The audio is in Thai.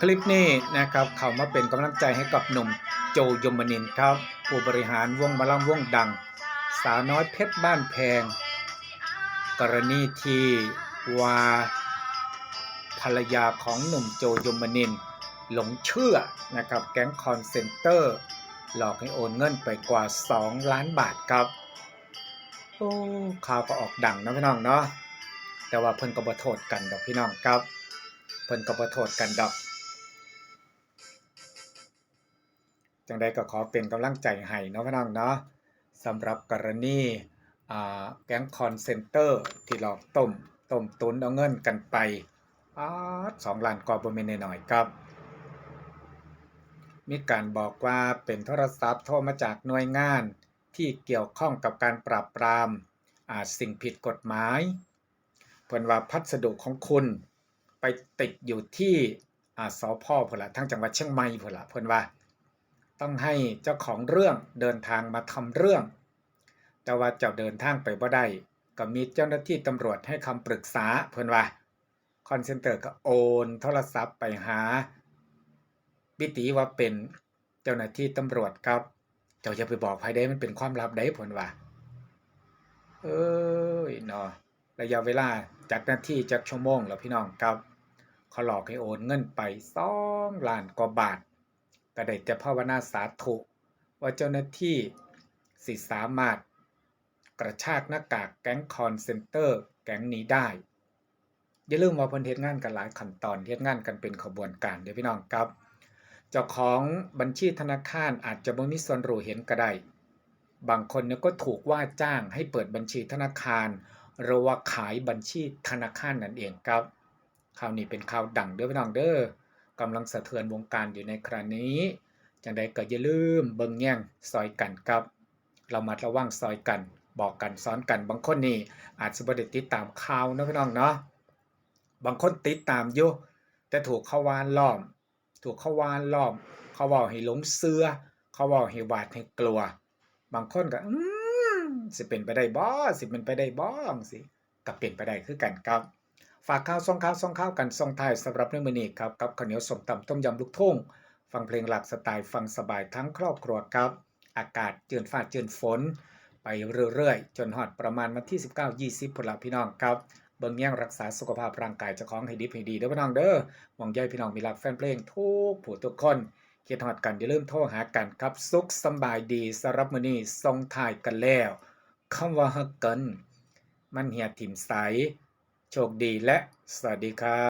คลิปนี้นะครับเขามาเป็นกำลังใจให้กับหนุ่มโจยมนินครับ ผู้บริหารวงหมาลำวงดัง สาวน้อยเพชรบ้านแพง กรณีที่ว่าภรรยาของหนุ่มโจยมนิน หลงเชื่อนะครับแก๊งคอนเซนเตอร์ หลอกให้โอนเงินไปกว่า 2 ล้านบาทครับ โอ้ข่าวก็ออกดังนะพี่น้องเนาะแต่ว่าเพิ่นก็บ่โทษกันดอกพี่น้องครับ เพิ่นก็บ่โทษกันดอก จังใดก็ขอเป็นกำลังใจให้เนาะพี่น้องเนาะสำหรับกรณีแก๊งคอนเซนเตอร์ที่หลอกต้มต้มตุนเอาเงินกันไปอสองล้านกว่าบ่แม่นน้อยครับ มีการบอกว่าเป็นโทรศัพท์โทรมาจากหน่วยงานที่เกี่ยวข้องกับการปราบปรามาสิ่งผิดกฎหมายเพิ่นว่าพัสดุของคุณไปติดอยู่ที่สพพละทั้งจังหวัดเชียงใหม่พละเพิ่นว่า ต้องให้เจ้าของเรื่องเดินทางมาทำเรื่อง แต่ว่าเจ้าเดินทางไปบ่ได้ก็มีเจ้าหน้าที่ตำรวจให้คำปรึกษาเพิ่นว่าคอนเซนเตอร์ก็โอนโทรศัพท์ไปหาบิติว่าเป็นเจ้าหน้าที่ตำรวจครับ เจ้าจะไปบอกใครได้มันเป็นความลับได้ผลว่าเอ้ยเนาะระยะเวลาจากหน้าที่จากชั่วโมงแล้วพี่น้องครับเขาหลอกให้โอนเงินไปสองล้านกว่าบาท ก็ได้แต่ภาวนาสาธุ ว่าเจ้าหน้าที่สิสามารถกระชากหน้ากากแก๊งคอนเซนเตอร์แก๊งนี้ได้ อย่าลืมว่าเพิ่นเฮ็ดงานกันหลายขั้นตอนเฮ็ดงานกันเป็นขบวนการเด้อพี่น้องครับ เจ้าของบัญชีธนาคารอาจจะบ่มีส่วนรู้เห็นก็ได้บางคนเนี่ยก็ถูกว่าจ้างให้เปิดบัญชีธนาคารหรือว่าขายบัญชีธนาคารนั่นเองครับข่าวนี้เป็นข่าวดังเด้อพี่น้องเด้อ กำลังสะเทือนวงการอยู่ในครานี้ จังใดก็อย่าลืมเบิ่งแย่งซอยกันครับ เรามาระวังซอยกัน บอกกันซ้อนกันบางคนนี่อาจจะบ่ได้ติดตามข่าวนะพี่น้องเนาะบางคนติดตามอยู่แต่ถูกเขาวานล้อม ถูกเขาวานล้อม เขาว้าให้หลงเสือเขาว้าให้หวาดให้กลัว บางคนก็อืมสิเป็นไปได้บ่สิเป็นไปได้บ่จังซี่ก็เป็นไปได้คือกันครับ ฝากข่าวส่งข่าวส่งข่าวกันส่งไทยสำหรับในมื้อนี้ครับกับข้าวเหนียวสมตำต้มยำลูกทุ่งฟังเพลงหลักสไตล์ฟังสบายทั้งครอบครัวครับ อากาศเจือนฟ้าเจือนฝน ไปเรื่อยๆ จนฮอดประมาณวันที่ 19-20พุ่นละพี่น้องครับเบิ่งแย่งรักษาสุขภาพร่างกายเจ้าของให้ดีให้ดีเด้อพี่น้องเด้อหวังใยพี่น้องมีรักแฟนเพลงทุกผู้ทุกคนคิดฮอดกันอย่าลืมโทรหากันครับสุขสบายดีสำหรับมือนี้ส่งท้ายกันแล้วคำว่าฮักกัน มันเหียถิ่มใส โชคดีและสวัสดีครับ